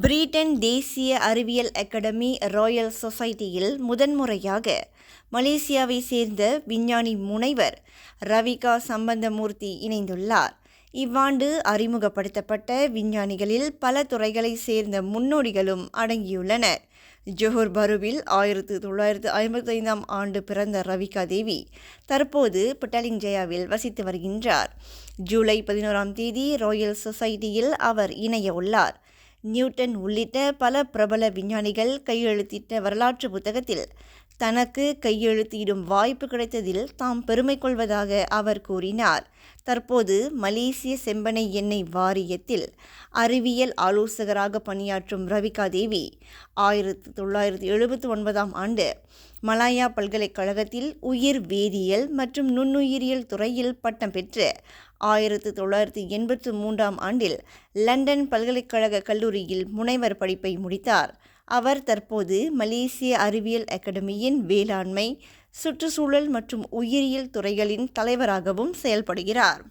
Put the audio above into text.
Britain தேசிய அறிவியல் academy Royal சொசைட்டியில் முதன்முறையாக மலேசியாவை சேர்ந்த விஞ்ஞானி முனைவர் ரவிகா சம்பந்தமூர்த்தி இணைந்துள்ளார். இவ்வாண்டு அறிமுகப்படுத்தப்பட்ட விஞ்ஞானிகளில் பல துறைகளைச் சேர்ந்த முன்னோடிகளும் அடங்கியுள்ளனர். ஜோஹர் பருவில் ஆயிரத்து தொள்ளாயிரத்து ஐம்பத்தைந்தாம் ஆண்டு பிறந்த ரவிகா தேவி தற்போது பட்டாலிங்ஜயாவில் வசித்து வருகின்றார். ஜூலை பதினோராம் தேதி ராயல் சொசைட்டியில் அவர் இணைய உள்ளார் நியூட்டன் உள்ளிட்ட பல பிரபல விஞ்ஞானிகள் கையெழுத்திட்ட வரலாற்று புத்தகத்தில் தனக்கு கையெழுத்திடும் வாய்ப்பு கிடைத்ததில் தாம் பெருமை கொள்வதாக அவர் கூறினார். தற்போது மலேசிய செம்பனை எண்ணெய் வாரியத்தில் அறிவியல் ஆலோசகராக பணியாற்றும் ரவிகா தேவி ஆயிரத்து தொள்ளாயிரத்து எழுபத்தி ஒன்பதாம் ஆண்டு மலாயா பல்கலைக்கழகத்தில் உயிர் வேதியியல் மற்றும் நுண்ணுயிரியல் துறையில் பட்டம் பெற்று ஆயிரத்து தொள்ளாயிரத்து எண்பத்து மூன்றாம் ஆண்டில் லண்டன் பல்கலைக்கழக கல்லூரியில் முனைவர் படிப்பை முடித்தார். அவர் தற்போது மலேசிய அறிவியல் அகாடமியின் வேளாண்மை சுற்றுச்சூழல் மற்றும் உயிரியல் துறைகளின் தலைவராகவும் செயல்படுகிறார்.